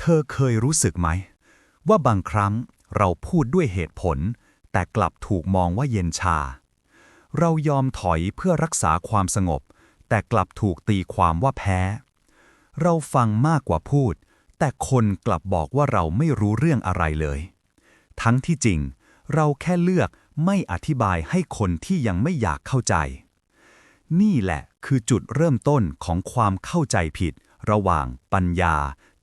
เธอเคยรู้สึกไหม ว่าบางครั้งเราพูดด้วยเหตุผล แต่กลับถูกมองว่าเย็นชา เรายอมถอยเพื่อรักษาความสงบ แต่กลับถูกตีความว่าแพ้ เราฟังมากกว่าพูด แต่คนกลับบอกว่าเราไม่รู้เรื่องอะไรเลย ทั้งที่จริง เราแค่เลือกไม่อธิบายให้คนที่ยังไม่อยากเข้าใจ นี่แหละคือจุดเริ่มต้นของความเข้าใจผิด ระหว่างปัญญา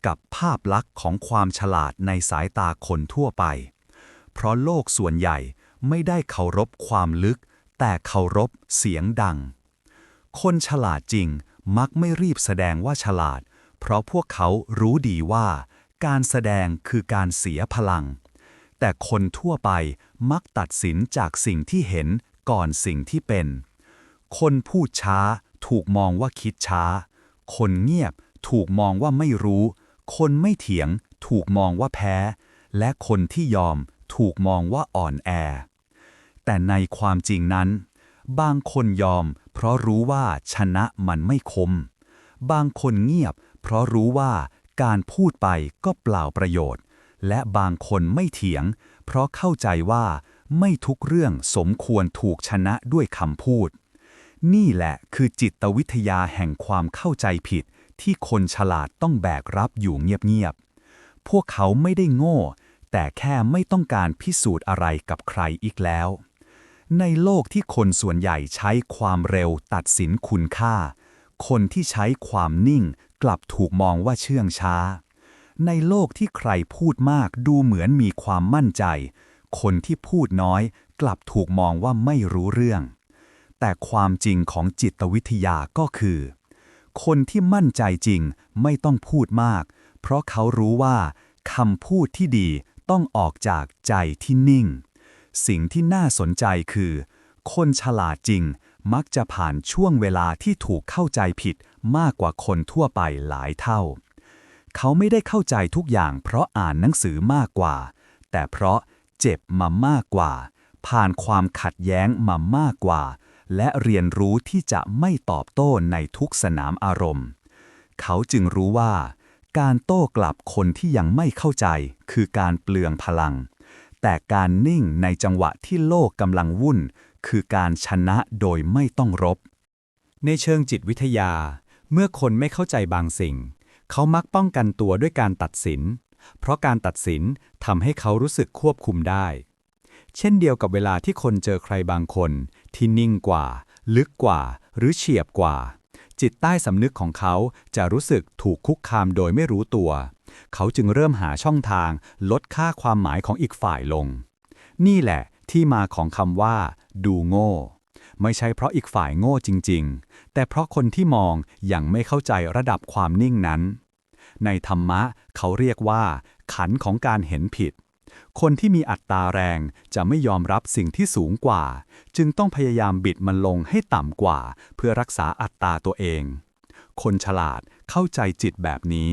กับภาพลักษณ์ของความฉลาดในสายตาคนทั่วไป เพราะโลกส่วนใหญ่ไม่ได้เคารพความลึก แต่เคารพเสียงดัง คนฉลาดจริงมักไม่รีบแสดงว่าฉลาด เพราะพวกเขารู้ดีว่า การแสดงคือการเสียพลัง แต่คนทั่วไปมักตัดสินจากสิ่งที่เห็นก่อนสิ่งที่เป็น คนพูดช้าถูกมองว่าคิดช้า คนเงียบถูกมองว่าไม่รู้ คนไม่เถียงถูกมองว่าแพ้ และคนที่ยอมถูกมองว่าอ่อนแอ แต่ในความจริงนั้น บางคนยอม เพราะรู้ว่าชนะมันไม่คม บางคนเงียบ เพราะรู้ว่าการพูดไปก็เปล่าประโยชน์ และบางคนไม่เถียง เพราะเข้าใจว่าไม่ทุกเรื่องสมควรถูกชนะด้วยคำพูด นี่แหละคือจิตวิทยาแห่งความเข้าใจผิด ที่คนฉลาดต้องแบกรับอยู่เงียบๆ พวกเขาไม่ได้โง่ แต่แค่ไม่ต้องการพิสูจน์อะไรกับใครอีกแล้ว ในโลกที่คนส่วนใหญ่ใช้ความเร็วตัดสินคุณค่า คนที่ใช้ความนิ่งกลับถูกมองว่าเชื่องช้า ในโลกที่ใครพูดมากดูเหมือนมีความมั่นใจ คนที่พูดน้อยกลับถูกมองว่าไม่รู้เรื่อง แต่ความจริงของจิตวิทยาก็คือ คนที่มั่นใจจริงไม่ต้องพูดมาก เพราะเขารู้ว่าคำพูดที่ดีต้องออกจากใจที่นิ่ง สิ่งที่น่าสนใจคือ คนฉลาดจริงมักจะผ่านช่วงเวลาที่ถูกเข้าใจผิดมากกว่าคนทั่วไปหลายเท่า เขาไม่ได้เข้าใจทุกอย่างเพราะอ่านหนังสือมากกว่า แต่เพราะเจ็บมามากกว่า ผ่านความขัดแย้งมามากกว่า และเรียนรู้ที่จะไม่ตอบโต้ในทุกสนามอารมณ์ เขาจึงรู้ว่า การโต้กลับคนที่ยังไม่เข้าใจคือการเปลืองพลัง แต่การนิ่งในจังหวะที่โลกกำลังวุ่น คือการชนะโดยไม่ต้องรบ ในเชิงจิตวิทยา เมื่อคนไม่เข้าใจบางสิ่ง เขามักป้องกันตัวด้วยการตัดสิน เพราะการตัดสินทำให้เขารู้สึกควบคุมได้ เช่นเดียวกับเวลาที่คนเจอใครบางคน ที่นิ่งกว่า ลึกกว่า หรือเฉียบกว่า จิตใต้สำนึกของเขาจะรู้สึกถูกคุกคามโดยไม่รู้ตัว เขาจึงเริ่มหาช่องทาง ลดค่าความหมายของอีกฝ่ายลง นี่แหละที่มาของคำว่า ดูโง่ ไม่ใช่เพราะอีกฝ่ายโง่จริง ๆ แต่เพราะคนที่มองยังไม่เข้าใจระดับความนิ่งนั้น ในธรรมะเขาเรียกว่า ขันของการเห็นผิด คนที่มีอัตตาแรงจะไม่ยอมรับสิ่งที่สูงกว่า จึงต้องพยายามบิดมันลงให้ต่ำกว่า เพื่อรักษาอัตตาตัวเอง คนฉลาดเข้าใจจิตแบบนี้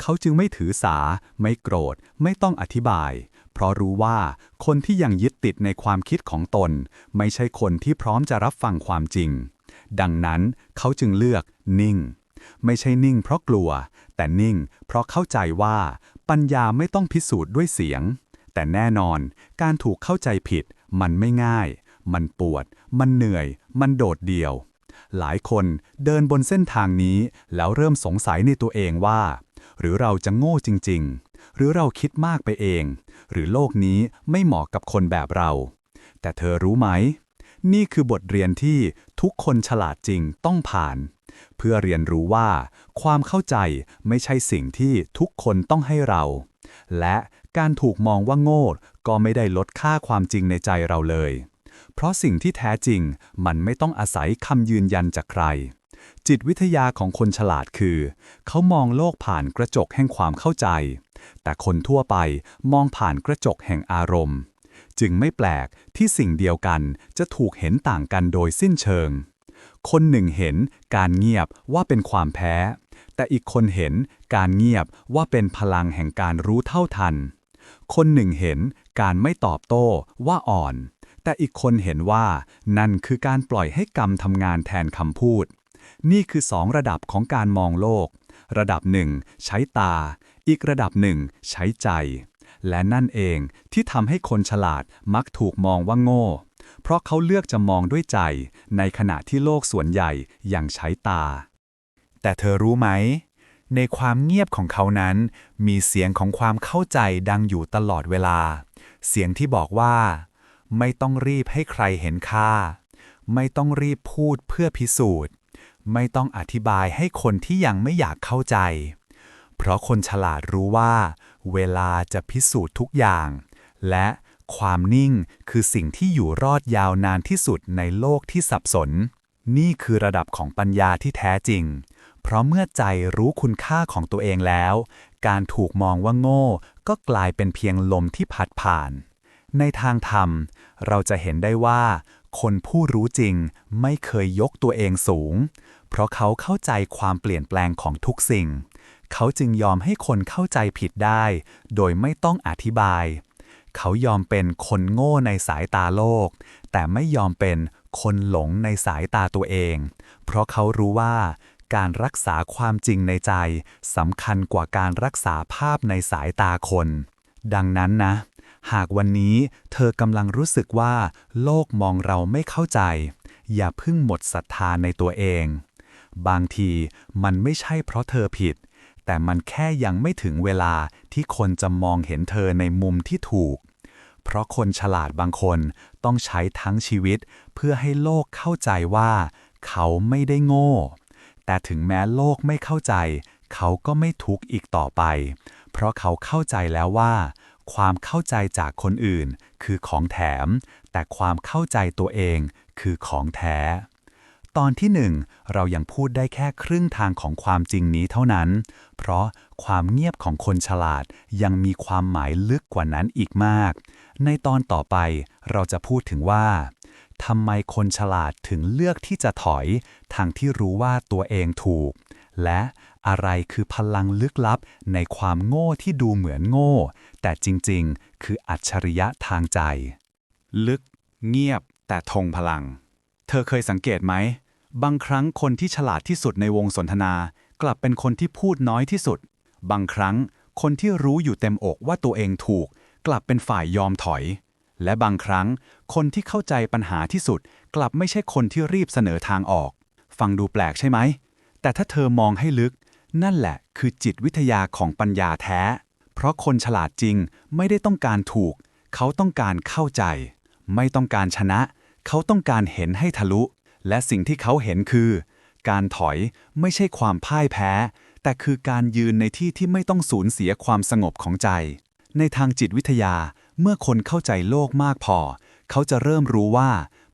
เขาจึงไม่ถือสา ไม่โกรธ ไม่ต้องอธิบาย เพราะรู้ว่าคนที่ยังยึดติดในความคิดของตน ไม่ใช่คนที่พร้อมจะรับฟังความจริง ดังนั้นเขาจึงเลือกนิ่ง ไม่ใช่นิ่งเพราะกลัว แต่นิ่งเพราะเข้าใจว่าปัญญาไม่ต้องพิสูจน์ด้วยเสียง แต่แน่นอนการถูกเข้าใจผิด มันไม่ง่าย มันปวด มันเหนื่อย มันโดดเดี่ยว หลายคนเดินบนเส้นทางนี้ แล้วเริ่มสงสัยในตัวเองว่า หรือเราจะโง่จริง ๆ หรือเราคิดมากไปเอง หรือโลกนี้ไม่เหมาะกับคนแบบเรา แต่เธอรู้ไหม นี่คือบทเรียนที่ทุกคนฉลาดจริงต้องผ่าน เพื่อเรียนรู้ว่า ความเข้าใจไม่ใช่สิ่งที่ทุกคนต้องให้เราและ การถูกมองว่าโง่ ก็ไม่ได้ลดค่าความจริงในใจเราเลย เพราะสิ่งที่แท้จริงมันไม่ต้องอาศัยคำยืนยันจากใคร จิตวิทยาของคนฉลาดคือ เขามองโลกผ่านกระจกแห่งความเข้าใจ แต่คนทั่วไปมองผ่านกระจกแห่งอารมณ์ จึงไม่แปลกที่สิ่งเดียวกันจะถูกเห็นต่างกันโดยสิ้นเชิง คนหนึ่งเห็นการเงียบว่าเป็นความแพ้แต่อีกคนเห็นการเงียบว่าเป็นพลังแห่งการรู้เท่าทัน คนหนึ่งเห็นการไม่ตอบโต้ว่าอ่อน แต่อีกคนเห็นว่านั่นคือการปล่อยให้กรรมทำงานแทนคำพูด นี่คือสองระดับของการมองโลก ระดับหนึ่งใช้ตา อีกระดับหนึ่งใช้ใจ และนั่นเองที่ทำให้คนฉลาดมักถูกมองว่าโง่ เพราะเขาเลือกจะมองด้วยใจ ในขณะที่โลกส่วนใหญ่ยังใช้ตา แต่เธอรู้ไหม ในความเงียบของเขานั้น มีเสียงของความเข้าใจดังอยู่ตลอดเวลา เสียงที่บอกว่า ไม่ต้องรีบให้ใครเห็นค่า ไม่ต้องรีบพูดเพื่อพิสูจน์ ไม่ต้องอธิบายให้คนที่ยังไม่อยากเข้าใจ เพราะคนฉลาดรู้ว่า เวลาจะพิสูจน์ทุกอย่าง และความนิ่งคือสิ่งที่อยู่รอดยาวนานที่สุดในโลกที่สับสน นี่คือระดับของปัญญาที่แท้จริง เพราะเมื่อใจรู้คุณค่าของตัวเองแล้ว การถูกมองว่าโง่ ก็กลายเป็นเพียงลมที่พัดผ่าน ในทางธรรม เราจะเห็นได้ว่า คนผู้รู้จริงไม่เคยยกตัวเองสูง เพราะเขาเข้าใจความเปลี่ยนแปลงของทุกสิ่ง เขาจึงยอมให้คนเข้าใจผิดได้ โดยไม่ต้องอธิบาย เขายอมเป็นคนโง่ในสายตาโลก แต่ไม่ยอมเป็นคนหลงในสายตาตัวเอง เพราะเขารู้ว่า การรักษาความจริงในใจสำคัญกว่าการรักษาภาพในสายตาคน ดังนั้นนะ หากวันนี้เธอกำลังรู้สึกว่า โลกมองเราไม่เข้าใจ อย่าเพิ่งหมดศรัทธาในตัวเอง บางทีมันไม่ใช่เพราะเธอผิด แต่มันแค่ยังไม่ถึงเวลาที่คนจะมองเห็นเธอในมุมที่ถูก เพราะคนฉลาดบางคนต้องใช้ทั้งชีวิต เพื่อให้โลกเข้าใจว่า เขาไม่ได้โง่ แต่ถึงแม้โลกไม่เข้าใจ เขาก็ไม่ทุกข์อีกต่อไป เพราะเขาเข้าใจแล้วว่า ความเข้าใจจากคนอื่นคือของแถม แต่ความเข้าใจตัวเองคือของแท้ ตอนที่หนึ่งเรายังพูดได้แค่ครึ่งทางของความจริงนี้เท่านั้น เพราะความเงียบของคนฉลาดยังมีความหมายลึกกว่านั้นอีกมาก ในตอนต่อไปเราจะพูดถึงว่า ทำไมคนฉลาดถึงเลือกที่จะถอยทางที่รู้ว่าตัวเองถูก และอะไรคือพลังลึกลับในความโง่ที่ดูเหมือนโง่ แต่จริงๆ คืออัจฉริยะทางใจ ลึก เงียบ แต่ทงพลัง เธอเคยสังเกตไหม บางครั้งคนที่ฉลาดที่สุดในวงสนทนา กลับเป็นคนที่พูดน้อยที่สุด บางครั้งคนที่รู้อยู่เต็มอกว่าตัวเองถูก กลับเป็นฝ่ายยอมถอย และบางครั้ง คนที่เข้าใจปัญหาที่สุด กลับไม่ใช่คนที่รีบเสนอทางออก ฟังดูแปลกใช่ไหม แต่ถ้าเธอมองให้ลึก นั่นแหละคือจิตวิทยาของปัญญาแท้ เพราะคนฉลาดจริงไม่ได้ต้องการถูก เขาต้องการเข้าใจ ไม่ต้องการชนะ เขาต้องการเห็นให้ทะลุ และสิ่งที่เขาเห็นคือ การถอยไม่ใช่ความพ่ายแพ้ แต่คือการยืนในที่ที่ไม่ต้องสูญเสียความสงบของใจ ในทางจิตวิทยา เมื่อคนเข้าใจโลกมากพอ เขาจะเริ่มรู้ว่า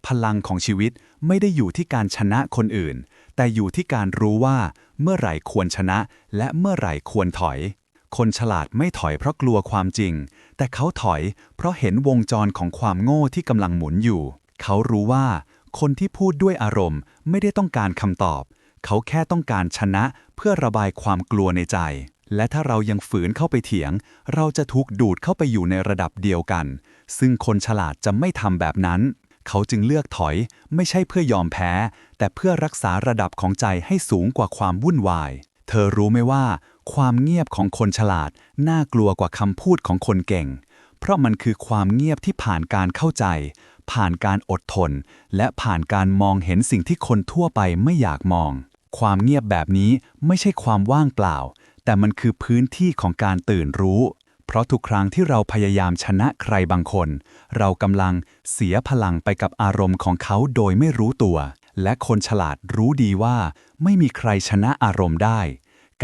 พลังของชีวิตไม่ได้อยู่ที่การชนะคนอื่น แต่อยู่ที่การรู้ว่า เมื่อไหร่ควรชนะ และเมื่อไหร่ควรถอย คนฉลาดไม่ถอยเพราะกลัวความจริง แต่เขาถอย เพราะเห็นวงจรของความโง่ที่กำลังหมุนอยู่ เขารู้ว่า คนที่พูดด้วยอารมณ์ ไม่ได้ต้องการคำตอบ เขาแค่ต้องการชนะเพื่อระบายความกลัวในใจ และถ้าเรายังฝืนเข้าไปเถียง เราจะถูกดูดเข้าไปอยู่ในระดับเดียวกัน ซึ่งคนฉลาดจะไม่ทำแบบนั้น เขาจึงเลือกถอย ไม่ใช่เพื่อยอมแพ้ แต่เพื่อรักษาระดับของใจให้สูงกว่าความวุ่นวาย เธอรู้ไหมว่า ความเงียบของคนฉลาด น่ากลัวกว่าคำพูดของคนเก่ง เพราะมันคือความเงียบที่ผ่านการเข้าใจ ผ่านการอดทน และผ่านการมองเห็นสิ่งที่คนทั่วไปไม่อยากมอง ความเงียบแบบนี้ไม่ใช่ความว่างเปล่า แต่มันคือพื้นที่ของการตื่นรู้ เพราะทุกครั้งที่เราพยายามชนะใครบางคน เรากำลังเสียพลังไปกับอารมณ์ของเขาโดยไม่รู้ตัว และคนฉลาดรู้ดีว่า ไม่มีใครชนะอารมณ์ได้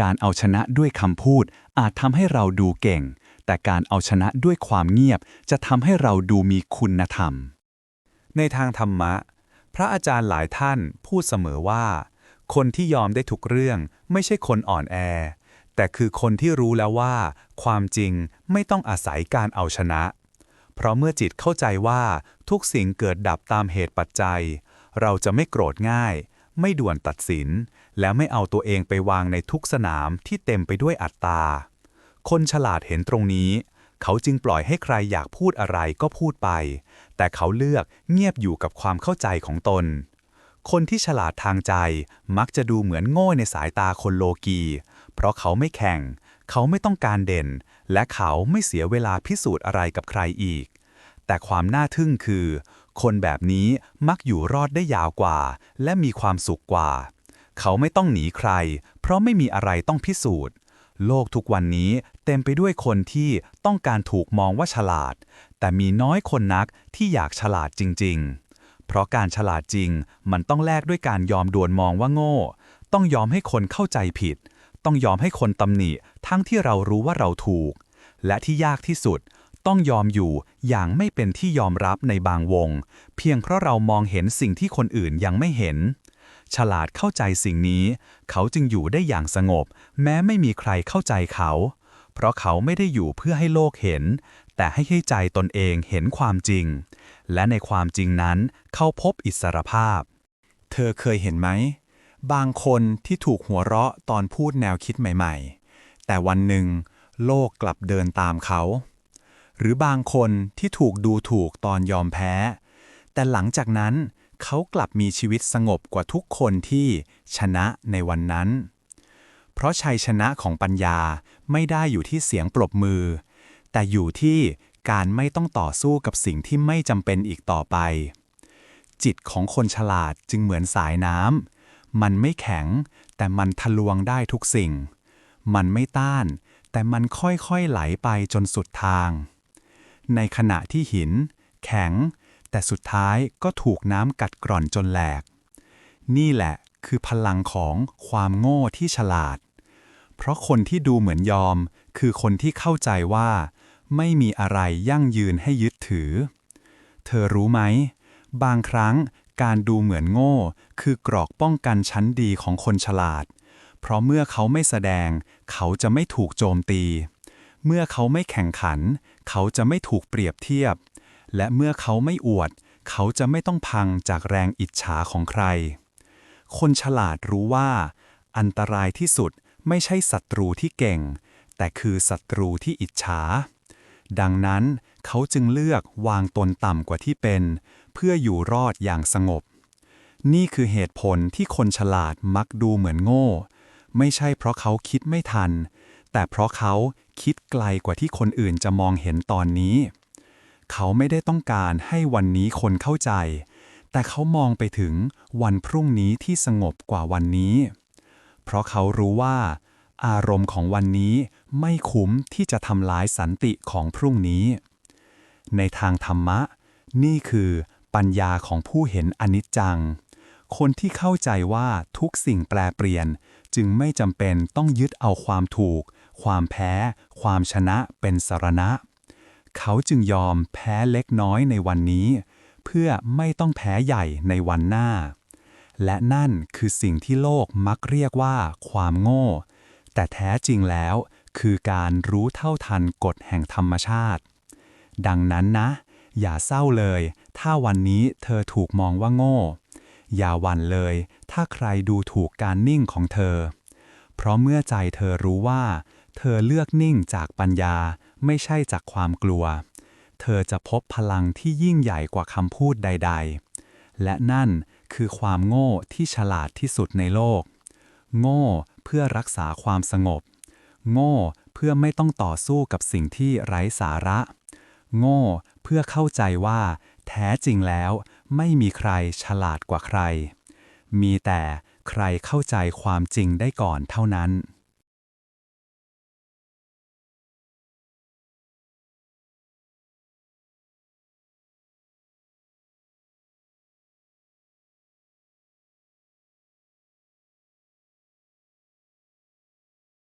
การเอาชนะด้วยคำพูดอาจทำให้เราดูเก่ง แต่การเอาชนะด้วยความเงียบ จะทำให้เราดูมีคุณธรรม ในทางธรรมะ พระอาจารย์หลายท่านพูดเสมอว่า คนที่ยอมได้ทุกเรื่องไม่ใช่คนอ่อนแอ แต่คือคนที่รู้แล้วว่า ความจริงไม่ต้องอาศัยการเอาชนะ เพราะเมื่อจิตเข้าใจว่าทุกสิ่งเกิดดับตามเหตุปัจจัย เราจะไม่โกรธง่าย ไม่ด่วนตัดสิน และไม่เอาตัวเองไปวางในทุกสนามที่เต็มไปด้วยอัตตา คนฉลาดเห็นตรงนี้ เขาจึงปล่อยให้ใครอยากพูดอะไรก็พูดไป แต่เขาเลือกเงียบอยู่กับความเข้าใจของตนคนที่ฉลาดทางใจมักจะดูเหมือนโง่ในสายตาคนโลกี เพราะเขาไม่แข่ง เขาไม่ต้องการเด่น และเขาไม่เสียเวลาพิสูจน์อะไรกับใครอีก แต่ความน่าทึ่งคือ คนแบบนี้มักอยู่รอดได้ยาวกว่า และมีความสุขกว่า เขาไม่ต้องหนีใคร เพราะไม่มีอะไรต้องพิสูจน์ โลกทุกวันนี้เต็มไปด้วยคนที่ต้องการถูกมองว่าฉลาด แต่มีน้อยคนนักที่อยากฉลาดจริงๆเพราะการฉลาดจริงมันต้องแลกด้วยการยอมดวนมองว่าโง่ ต้องยอมให้คนเข้าใจผิด ต้องยอมให้คนตำหนิทั้งที่เรารู้ว่าเราถูก และที่ยากที่สุด ต้องยอมอยู่อย่างไม่เป็นที่ยอมรับในบางวง เพียงเพราะเรามองเห็นสิ่งที่คนอื่นยังไม่เห็น ฉลาดเข้าใจสิ่งนี้ เขาจึงอยู่ได้อย่างสงบ แม้ไม่มีใครเข้าใจเขา เพราะเขาไม่ได้อยู่เพื่อให้โลกเห็น แต่ให้ให้ใจตนเองเห็นความจริง และในความจริงนั้น เขาพบอิสรภาพ เธอเคยเห็นไหม บางคนที่ถูกหัวเราะตอนพูดแนวคิดใหม่ ๆ แต่วันหนึ่งโลกกลับเดินตามเขา หรือบางคนที่ถูกดูถูกตอนยอมแพ้ แต่หลังจากนั้นเขากลับมีชีวิตสงบกว่าทุกคนที่ชนะในวันนั้น เพราะชัยชนะของปัญญาไม่ได้อยู่ที่เสียงปรบมือ แต่อยู่ที่การไม่ต้องต่อสู้กับสิ่งที่ไม่จำเป็นอีกต่อไป จิตของคนฉลาดจึงเหมือนสายน้ำ มันไม่แข็ง แต่มันทะลวงได้ทุกสิ่ง มันไม่ต้าน แต่มันค่อยๆไหลไปจนสุดทาง ในขณะที่หิน แข็ง แต่สุดท้ายก็ถูกน้ำกัดกร่อนจนแหลก นี่แหละคือพลังของความโง่ที่ฉลาด เพราะคนที่ดูเหมือนยอม คือคนที่เข้าใจว่า ไม่มีอะไรยั่งยืนให้ยึดถือ เธอรู้ไหม บางครั้ง การดูเหมือนโง่ คือกรอกป้องกันชั้นดีของคนฉลาด เพราะเมื่อเขาไม่แสดง เขาจะไม่ถูกโจมตี เมื่อเขาไม่แข่งขัน เขาจะไม่ถูกเปรียบเทียบ และเมื่อเขาไม่อวด เขาจะไม่ต้องพังจากแรงอิจฉาของใคร คนฉลาดรู้ว่า อันตรายที่สุดไม่ใช่ศัตรูที่เก่ง แต่คือศัตรูที่อิจฉาดังนั้นเขาจึงเลือกวางตนต่ำกว่าที่เป็น เพื่ออยู่รอดอย่างสงบ นี่คือเหตุผลที่คนฉลาดมักดูเหมือนโง่ ไม่ใช่เพราะเขาคิดไม่ทัน แต่เพราะเขาคิดไกลกว่าที่คนอื่นจะมองเห็นตอนนี้ เขาไม่ได้ต้องการให้วันนี้คนเข้าใจ แต่เขามองไปถึงวันพรุ่งนี้ที่สงบกว่าวันนี้ เพราะเขารู้ว่า อารมณ์ของวันนี้ไม่คุ้มที่จะทำลายสันติของพรุ่งนี้ ในทางธรรมะ นี่คือ ปัญญาของผู้เห็นอนิจจัง คนที่เข้าใจว่าทุกสิ่งแปรเปลี่ยน จึงไม่จำเป็นต้องยึดเอาความถูก ความแพ้ ความชนะเป็นสารณะ เขาจึงยอมแพ้เล็กน้อยในวันนี้ เพื่อไม่ต้องแพ้ใหญ่ในวันหน้า และนั่นคือสิ่งที่โลกมักเรียกว่าความโง่ แต่แท้จริงแล้วคือการรู้เท่าทันกฎแห่งธรรมชาติ ดังนั้นนะ อย่าเศร้าเลย ถ้าวันนี้เธอถูกมองว่าโง่ อย่าหวั่นเลย ถ้าใครดูถูกการนิ่งของเธอ เพราะเมื่อใจเธอรู้ว่า เธอเลือกนิ่งจากปัญญาไม่ใช่จากความกลัว เธอจะพบพลังที่ยิ่งใหญ่กว่าคำพูดใด ๆ และนั่นคือความโง่ที่ฉลาดที่สุดในโลก โง่เพื่อรักษาความสงบ โง่เพื่อไม่ต้องต่อสู้กับสิ่งที่ไร้สาระ โง่เพื่อเข้าใจว่า แท้จริงแล้วไม่มีใครฉลาดกว่าใคร มีแต่ใครเข้าใจความจริงได้ก่อนเท่านั้น